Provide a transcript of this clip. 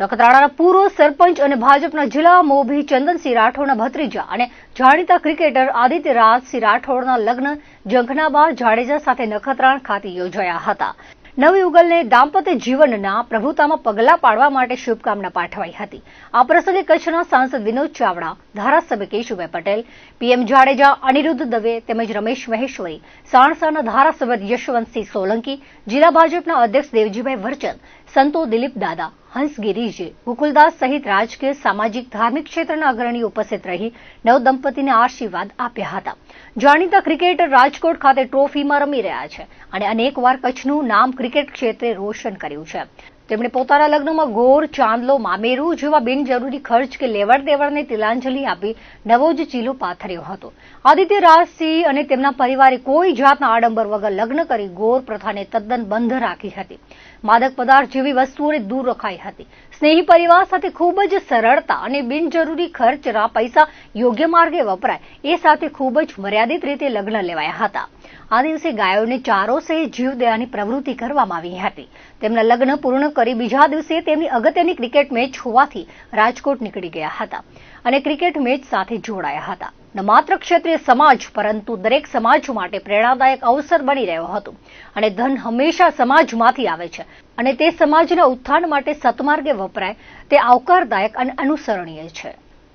નખત્રાણાના પૂર્વ સરપંચ અને ભાજપના જિલ્લા મોભી ચંદનસિંહ રાઠોડના ભત્રીજા અને જાણીતા ક્રિકેટર આદિત્ય રાજસિંહ રાઠોડના લગ્ન જંખનાબા જાડેજા સાથે નખત્રાણ ખાતે યોજાયા હતા. નવયુગલને દાંપત્ય જીવનના પ્રભુતામાં પગલાં પાડવા માટે શુભકામના પાઠવાઈ હતી. આ પ્રસંગે કચ્છના સાંસદ વિનોદ ચાવડા ધારાસભ્ય કેશુભાઈ પટેલ, પીએમ જાડેજા, અનિરુદ્ધ દવે તેમજ રમેશ મહેશ્વરી, સાણસાના ધારાસભ્ય યશવંતસિંહ સોલંકી, જિલ્લા ભાજપના અધ્યક્ષ દેવજીભાઈ વરચંદ સંતો દિલીપ દાદા હંસ ગિરીજી ગોકુલદાસ સહિત રાજકીય, સામાજિક, ધાર્મિક ક્ષેત્રના અગ્રણીઓ ઉપસ્થિત રહી નવદંપતીને આશીર્વાદ આપ્યા હતા. જાણીતા ક્રિકેટર રાજકોટ ખાતે ટ્રોફીમાં રમી રહ્યા છે અને અનેકવાર કચ્છનું નામ ક્રિકેટ ક્ષેત્રે રોશન કર્યું છે. તેમણે પોતાના લગ્નમાં ગોર, ચાંદલો, મામેરું જેવા બિનજરૂરી ખર્ચ કે લેવડ દેવડને તિલાંજલિ આપી નવો જ ચીલો પાથર્યો હતો. આદિત્ય રાજસિંહ અને તેમના પરિવારે કોઈ જાતના આડંબર વગર લગ્ન કરી ગોર પ્રથાને તદ્દન બંધ રાખી હતી. માદક પદાર્થ જેવી વસ્તુઓને દૂર રખાઈ હતી. સ્નેહી પરિવાર સાથે ખૂબ જ સરળતા અને બિનજરૂરી ખર્ચના પૈસા યોગ્ય માર્ગે વપરાય. એ સાથે ખૂબ જ મર્યાદિત રીતે લગ્ન લેવાયા હતા. આ દિવસે ગાયોને ચારો સહિત જીવ દેવાની પ્રવૃત્તિ કરવામાં આવી હતી. તેમના લગ્ન પૂર્ણ કરી બીજા દિવસે તેમની અગત્યની ક્રિકેટ મેચ હોવાથી રાજકોટ નીકળી ગયા હતા અને ક્રિકેટ મેચ સાથે જોડાયા હતા. ન માત્ર ક્ષત્રિય સમાજ, પરંતુ દરેક સમાજ માટે પ્રેરણાદાયક અવસર બની રહ્યો હતો. અને ધન હંમેશા સમાજમાંથી આવે છે. અને તે સમાજના ઉત્થાન માટે સતમાર્ગે વપરાય, તે આવકારદાયક અને અનુસરણીય છે.